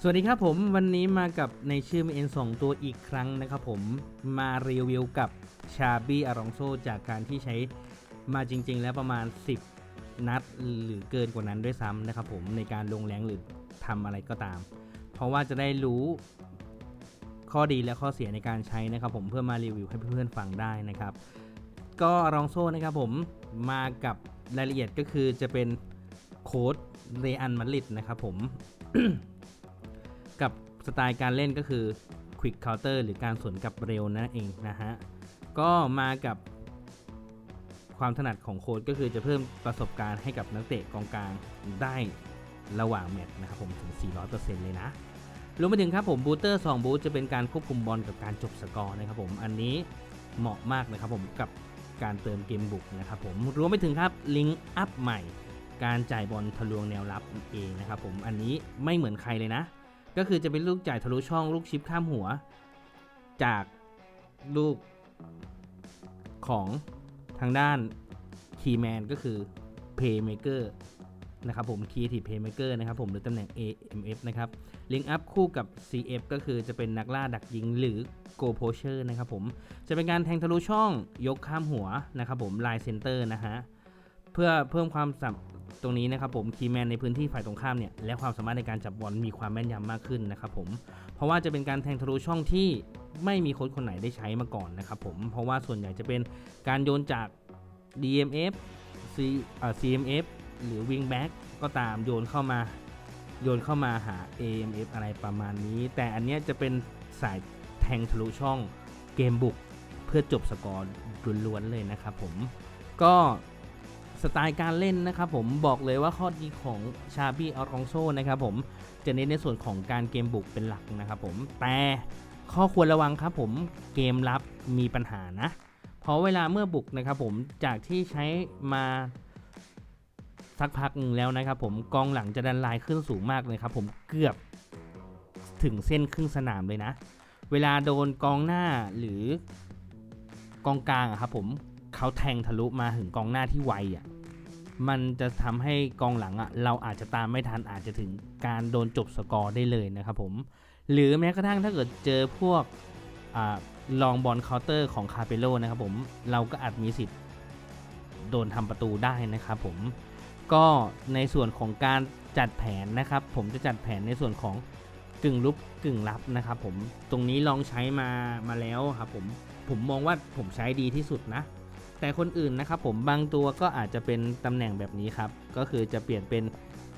สวัสดีครับผมวันนี้มากับในชื่อ MN 2ตัวอีกครั้งนะครับผมมารีวิวกับชาบี้อารองโซจากการที่ใช้มาจริง ๆ แล้วประมาณ 10 นัดหรือเกินกว่านั้นด้วยซ้ำนะครับผมในการลงแรงหรือทำอะไรก็ตาม เพราะว่าจะได้รู้ข้อดีและข้อเสียในการใช้นะครับผมเพื่อมารีวิวให้เพื่อนๆฟังได้นะครับ ก็อารองโซนะครับผมมากับรายละเอียดก็คือจะเป็นโค้ดเรอันมาริดนะครับผม สไตล์การเล่นก็คือ Quick Counter หรือการสวนกลับเร็วนั่นเองนะฮะ ก็มากับความถนัดของโค้ดก็คือจะเพิ่มประสบการณ์ให้กับนักเตะกองกลางได้ระหว่างแมตช์นะครับผมถึง 400%เลยนะรวมไปถึงครับผมบูเตอร์2บูตจะเป็นการควบคุมบอลกับการจบสกอร์นะครับผมอันนี้เหมาะมากนะครับผมกับการเติมเกมบุกนะครับผมรวมไปถึงครับลิงก์อัพใหม่ การจ่ายบอลทะลวงแนวรับเองนะครับผมอันนี้ไม่เหมือนใครเลยนะ ก็คือจะเป็นลูกจ่ายทะลุช่องลูกชิปข้ามหัว จากลูกของทางด้านคีแมนก็คือ Playmaker นะครับผม Creative Playmaker นะครับผมหรือตำแหน่ง AMF นะครับลิงก์อัพคู่กับ CF ก็คือจะเป็นนักล่าดักยิงหรือ Go Poacher นะครับผม จะเป็นการแทงทะลุช่องยกข้ามหัวนะครับผมลายเซนเตอร์นะฮะ เพื่อเพิ่มความสัมตรงนี้นะครับผมคีแมนในพื้นที่ฝ่ายตรงข้ามเนี่ยและความสามารถในการจับบอลมีความแม่นยำมากขึ้นนะครับผมเพราะว่าจะเป็นการแทงทะลุช่องที่ไม่มีโค้ชคนไหนได้ใช้มาก่อนนะครับผมเพราะว่าส่วนใหญ่จะเป็นการโยนจาก DMF C อ่า CMF หรือ Wingback ก็ตามโยนเข้ามาโยนเข้ามาหา AMF อะไรประมาณนี้ แต่อันเนี้ยจะเป็นสายแทงทะลุช่องเกมบุกเพื่อจบสกอร์ล้วนๆเลยนะครับผมก็ สไตล์การเล่นนะครับผมบอกเลยว่าข้อดีของชาบี้อารองโซนะครับผมจะเน้นในส่วนของการเกมบุกเป็นหลักนะครับผมแต่ข้อควรระวังครับผมเกมรับมีปัญหานะ เพราะเวลาเมื่อบุกนะครับผมจากที่ใช้มาสักพักนึงแล้วนะครับผมกองหลังจะดันลายขึ้นสูงมากเลยครับผมเกือบถึงเส้นครึ่งสนามเลยนะ เวลาโดนกองหน้าหรือกองกลางอะครับผมเขาแทงทะลุมาถึงกองหน้าที่ไวอะ มันจะทำให้กองหลังอะเราอาจจะตามไม่ทันอาจจะถึงการโดนจบสกอร์ได้เลยนะครับผมหรือแม้กระทั่งถ้าเกิดเจอพวกอลองบอลเคาน์เตอร์ของคาเปโลนะครับผมเราก็อาจมีสิทธิ์โดนทำประตูได้นะครับผมก็ในส่วนของการจัดแผนนะครับ ผมจะจัดแผนในส่วนของกึ่งลุกกึ่งรับนะครับผมตรงนี้ลองใช้มามาแล้วครับผมผมมองว่าผมใช้ดีที่สุดนะ แต่คนอื่นนะครับผมบางตัวก็อาจจะเป็นตำแหน่งแบบนี้ครับ ก็คือจะเปลี่ยนเป็น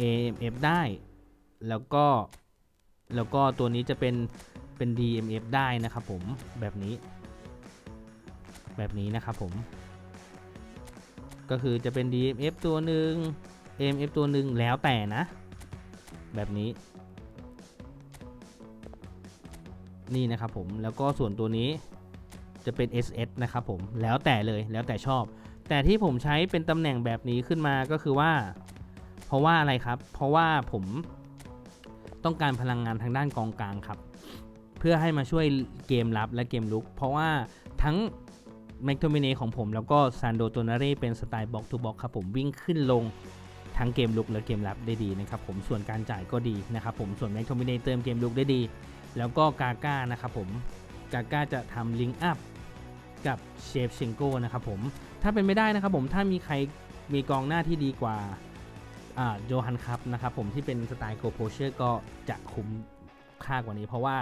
AMF ได้ แล้วก็ แล้วก็ตัวนี้จะเป็น เป็น DMF ได้นะครับผม แบบนี้ แบบนี้นะครับผม ก็คือจะเป็น DMF ตัวหนึ่ง AMF ตัวหนึ่งแล้วแต่นะ แบบนี้ นี่นะครับผม แล้วก็ส่วนตัวนี้ จะเป็น SS นะครับผมแล้วแต่เลยแล้วแต่ชอบ แต่ที่ผมใช้เป็นตำแหน่งแบบนี้ขึ้นมาก็คือว่า เพราะว่าอะไรครับ เพราะว่าผมต้องการพลังงานทางด้านกองกลางครับ เพื่อให้มาช่วยเกมรับและเกมลุก เพราะว่าทั้งแมคโทมิเนของผมแล้วก็ซานโดโตนาเร่เป็นสไตล์บ็อกทูบ็อกครับผมวิ่งขึ้นลงทั้งเกมลุกและเกมรับได้ดีนะครับผมส่วนการจ่ายก็ดีนะครับผมส่วนแมคโทมิเนเติมเกมลุกได้ดี แล้วก็กาก้านะครับผมกาก้าจะทำลิงก์อัพ กับเชฟเชงโก้นะครับผม ถ้าเป็นไม่ได้นะครับผมถ้ามีใครมีกองหน้าที่ดีกว่าอ่าโจฮันครับนะครับผมที่เป็นสไตล์โกโพเชอร์ก็จะคุ้มค่ากว่านี้ เพราะว่า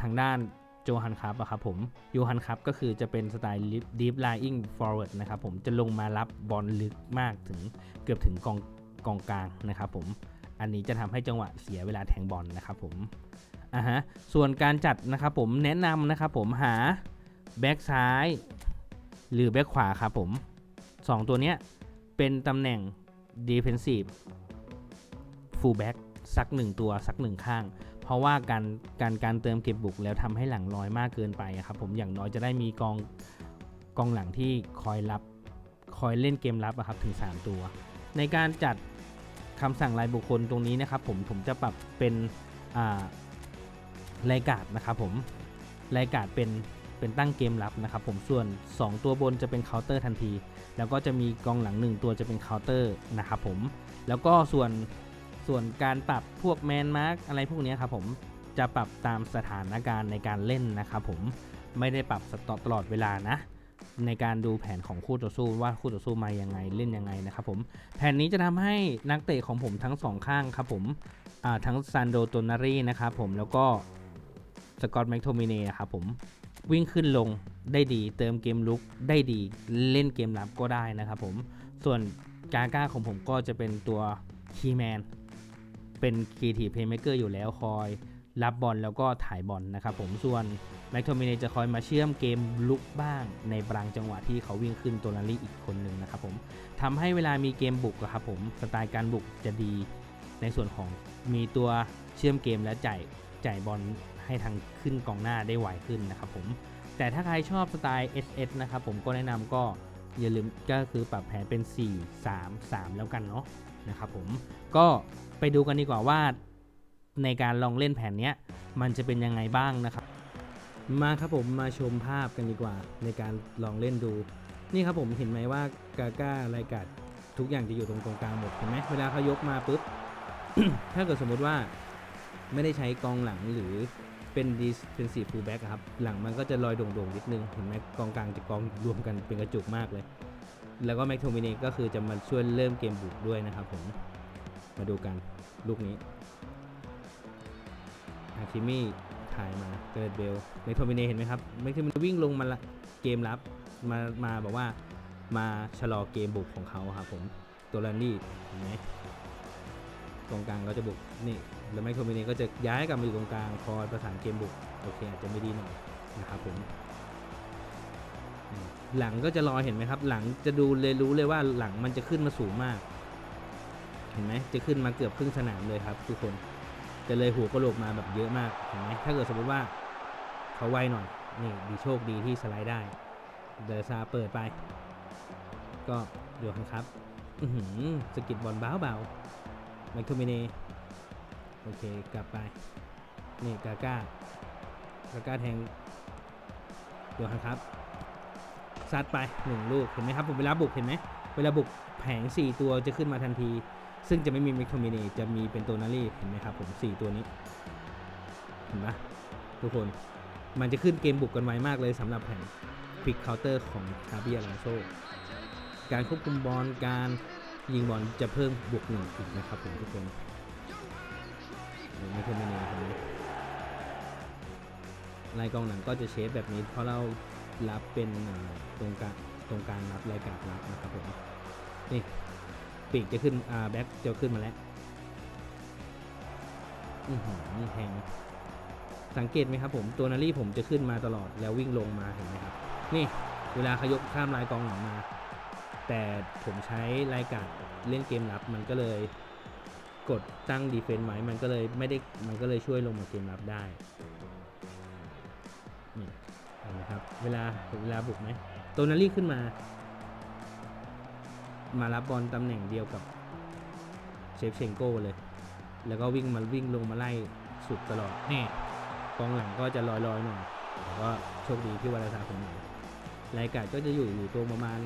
ทางด้านโจฮันครับอะครับผมโยฮันครับก็คือจะเป็นสไตล์ deep lying forward นะครับผมจะลงมารับบอลลึกมากถึงเกือบถึงกองกองกลางนะครับผมอันนี้จะทำให้จังหวะเสียเวลาแทงบอลนะครับผมอ่าฮะส่วนการจัดนะครับผมแนะนำนะครับผมหา แบ็กซ้าย หรือแบ็กขวาครับผม 2 ตัวเนี้ยเป็นตำแหน่ง defensive full back สัก 1 ตัวสัก 1 ข้าง เพราะว่าการการการเติมเก็บบุกแล้วทำให้หลังลอยมากเกินไปครับผมอย่างน้อยจะได้มีกองกองหลังที่คอยรับคอยเล่นเกมรับครับถึง 3 ตัว ในการจัดคำสั่งรายบุคคลตรงนี้นะครับผมผมจะปรับเป็นอ่ารายการนะครับผมรายการเป็น เป็นตั้งเกมรับนะครับผมส่วน 2 ตัวบนจะเป็นเคาน์เตอร์ทันที แล้วก็จะมีกองหลัง 1 ตัวจะเป็นเคาน์เตอร์นะครับผมแล้วก็ส่วนส่วนการปรับพวกแมนมาร์กอะไรพวกนี้ครับผมจะปรับตามสถานการณ์ในการเล่นนะครับผมไม่ได้ปรับสตตลอดเวลานะในการดูแผนของคู่ต่อสู้ว่าคู่ต่อสู้มายังไงเล่นยังไงนะครับผมแผนนี้จะทำให้นักเตะของผมทั้งสองข้างครับผมทั้งซันโดโตนารีนะครับผมแล้วก็สกอตแมคโทมิเน่ครับผม วิ่งขึ้นลงได้ดี เติมเกมลุกได้ดีเล่นเกมรับก็ได้นะครับผม ส่วนกาก้าของผมก็จะเป็นตัวคีแมนเป็นคีทีเพย์เมเกอร์อยู่แล้วคอย รับบอลแล้วก็ถ่ายบอลนะครับผมส่วนแม็กโทมิเนจะคอยมาเชื่อมเกมลุกบ้าง ในบางจังหวะที่เขาวิ่งขึ้นตัวนารีอีกคนหนึ่งนะครับผมทำให้เวลามีเกมบุกครับผมสไตล์การบุกจะดีในส่วนของมีตัวเชื่อมเกมและจ่ายจ่ายบอล ให้ทางขึ้นกองหน้าได้ไวขึ้นนะครับผมแต่ถ้าใครชอบสไตล์ SS นะครับผมก็แนะนำก็อย่าลืมก็คือปรับแผนเป็น 4 3 3 แล้วกันเนาะนะครับผมก็ไปดูกันดีกว่าว่า ในการลองเล่นแผนนี้มันจะเป็นยังไงบ้างนะครับ มาครับผมมาชมภาพกันดีกว่าในการลองเล่นดู นี่ครับผมเห็นไหมว่ากาก้ารายกัดทุกอย่างจะอยู่ตรงตรงกลางหมดเห็นไหมเวลาเขายกมาปุ๊บถ้าเกิดสมมติว่าไม่ได้ใช้กองหลังหรือ เป็นดีเป็นสีฟูลแบ็กครับ หลังมันก็จะลอยโด่งๆนิดนึงเห็นไหมกองกลางจะกองรวมกันเป็นกระจุกมากเลย แล้วก็แม็กโทมินีก็คือจะมาช่วยเริ่มเกมบุกด้วยนะครับผมมาดูกันลูกนี้อาคิมี่ถ่ายมาเกรดเบลเมโทมิเนเห็นไหมครับเมโทมิเนวิ่งลงมาละเกมรับมามาบอกว่ามาชะลอเกมบุกของเขาครับผมตัวลันดี้เห็นไหม ตรงกลางก็จะบุกนี่แล้วแมคโทมิเนก็จะย้ายกลับมาอยู่ตรงกลางคอยประสานเกมบุกโอเคอาจจะไม่ดีหน่อยนะครับผมหลังก็จะรอเห็นไหมครับ หลังจะดูเลยรู้เลยว่าหลังมันจะขึ้นมาสูงมาก เห็นไหมจะขึ้นมาเกือบครึ่งสนามเลยครับ ทุกคนจะเลยหัวกระโหลกมาแบบเยอะมากเห็นไหมถ้าเกิดสมมติว่าเขาไวหน่อยนี่ดีโชคดีที่สไลด์ได้เดอซาเปิดไป ก็โยนครับ สกิดบอลเบาเบา แมคโทมิเนโอเค กลับไป นี่กาก้ากาก้าแทงโยนครับซัดไปหนึ่งลูก เห็นไหมครับผมเวลาบุกเห็นไหมเวลาบุกแผง 4 ตัวจะขึ้นมาทันที ซึ่งจะไม่มีเมคโทมินีจะมีเป็นตัวนารีเห็นไหมครับผม 4 ตัวนี้ เห็นปะทุกคนมันจะขึ้นเกมบุกกันไวมากเลยสำหรับแผนควิกเคาน์เตอร์ของคาเบียลอนโซการควบคุมบอลการ ยิงบอลจะเพิ่มบวกหนึ่งอีกนะครับผมทุกคนเมคโทมินีเห็นไหมลายกองหนังก็จะเชฟแบบนี้ เพราะเรารับเป็นตรงกลางตรงกลางรับรายการรับนะครับผมนี่ปีกจะขึ้นอ่าแบ็คจะขึ้นมาแล้วอือหือแทงสังเกตไหมครับผมตัวนารีผมจะขึ้นมาตลอดแล้ววิ่งลงมาเห็นไหมครับ นี่เวลาขยกข้ามลายกองหลังมา แต่ผมใช้รายการเล่นเกมรับมันก็เลยกดตั้งดีเฟนต์ไว้มันก็เลยไม่ได้มันก็เลยช่วยลงมาเกมรับได้นี่เห็นไหมครับเวลาเวลาบุกไหมตัวนารี่ขึ้นมา มารับบอลตำแหน่งเดียวกับเชฟเชงโก้เลย แล้วก็วิ่งมาวิ่งลงมาไล่สุดตลอดนี่กองหลังก็จะลอยๆหน่อยแต่ก็โชคดีที่วาราซาผมหนรายการก็จะอยู่อยู่ตรงประมาณ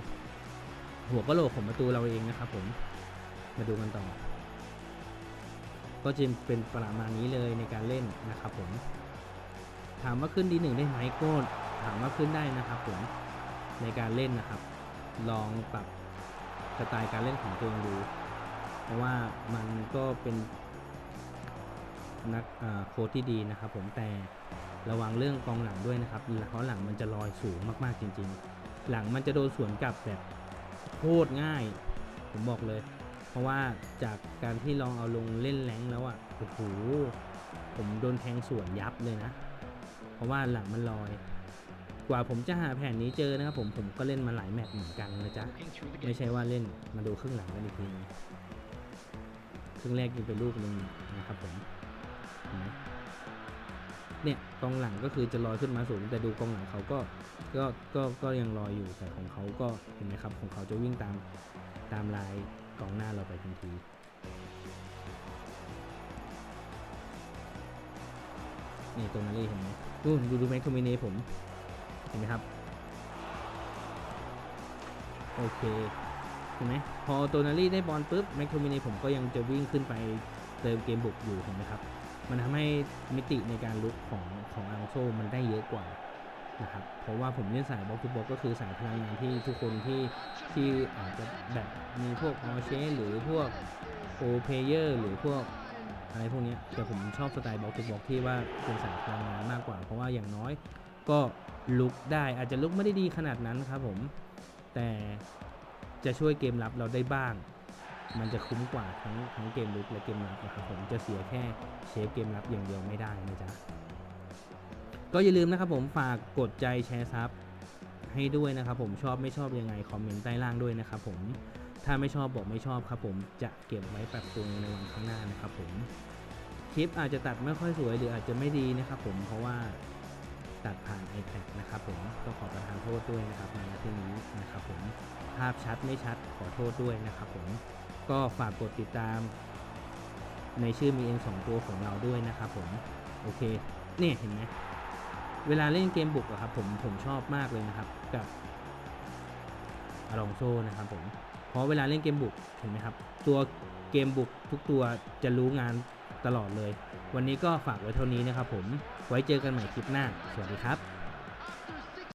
หัวกะโหลกของประตูเราเองนะครับผมมาดูกันต่อ ก็จะเป็นประมาณนี้เลยในการเล่นนะครับผม ถามว่าขึ้นดีหนึ่งได้ไหมก็ถามว่าขึ้นได้นะครับผมในการเล่นนะครับ ลองปรับสไตล์การเล่นของตัวเองดูเพราะว่ามันก็เป็นนักโค้ชที่ดีนะครับผมแต่ระวังเรื่องกองหลังด้วยนะครับเพราะหลังมันจะลอยสูงมากๆจริง ๆ หลังมันจะโดนสวนกลับแบบ โคตรง่าย ผมบอกเลย เพราะว่าจากการที่ลองเอาลงเล่นแรงแล้วอะ่ะโอ้โหผมโดนแทงสวนยับเลยนะ เพราะว่าหลังมันลอย กว่าผมจะหาแผนนี้เจอนะครับผมผมก็เล่นมาหลายแมตช์เหมือนกันนะจ๊ะไม่ใช่ว่าเล่นมาดูครึ่งหลังกันอีกทีนึงครึ่งแรกยิงไปลูกหนึ่งนะครับผม กองหลังก็คือจะลอยขึ้นมาสูง แต่ดูกองหลังเขาก็ก็ก็ก็ยังลอยอยู่แต่ของเขาก็เห็นไหมครับของเขาจะวิ่งตามตามลายกองหน้าเราไปทันทีนี่ตัวนารีเห็นไหมดูดูดูแม็กโทมิเนผม เห็นไหมครับ โอเค เห็นไหมพอโตนารีได้บอลปุ๊บแมคโทมินีผมก็ยังจะวิ่งขึ้นไปเติมเกมบุกอยู่เห็นไหมครับ มันทำให้มิติในการลุกของของอัลโซมันได้เยอะกว่านะครับ เพราะว่าผมเล่นสายบล็อกทูบล็อกก็คือสายพลังงานที่ทุกคนที่ที่อาจจะแบบมีพวกออเชหรือพวกโอเพเยอร์หรือพวกอะไรพวกนี้แต่ผมชอบสไตล์บล็อกทูบล็อกที่ว่าเป็นสายพลังงานมากกว่า เพราะว่าอย่างน้อยก็ลุกได้อาจจะลุกไม่ได้ดีขนาดนั้นครับผม แต่จะช่วยเกมรับเราได้บ้าง มันจะคุ้มกว่าทั้งทั้งเกมลุกและเกมรับนะครับผมจะเสียแค่เชฟเกมรับอย่างเดียวไม่ได้นะจ๊ะก็อย่าลืมนะครับผมฝากกดใจแชร์ซับให้ด้วยนะครับผมชอบไม่ชอบยังไงคอมเมนต์ใต้ล่างด้วยนะครับผมถ้าไม่ชอบบอกไม่ชอบครับผมจะเก็บไว้ปรับปรุงในวันข้างหน้านะครับผมคลิปอาจจะตัดไม่ค่อยสวยหรืออาจจะไม่ดีนะครับผมเพราะว่าตัดผ่าน iPad นะครับผมก็ขอประทานโทษด้วยนะครับในที่นี้นะครับผมภาพชัดไม่ชัดขอโทษด้วยนะครับผม ก็ฝากกดติดตาม ในชื่อมีเองสองตัวของเราด้วยนะครับผมโอเคเนี่ยเห็นไหมเวลาเล่นเกมบุกอะครับผมผมชอบมากเลยนะครับกับอารองโซนะครับผมเพราะเวลาเล่นเกมบุกเห็นไหมครับ ตัวเกมบุกทุกตัวจะรู้งานตลอดเลย วันนี้ก็ฝากไว้เท่านี้นะครับผมไว้เจอกันใหม่คลิปหน้า สวัสดีครับ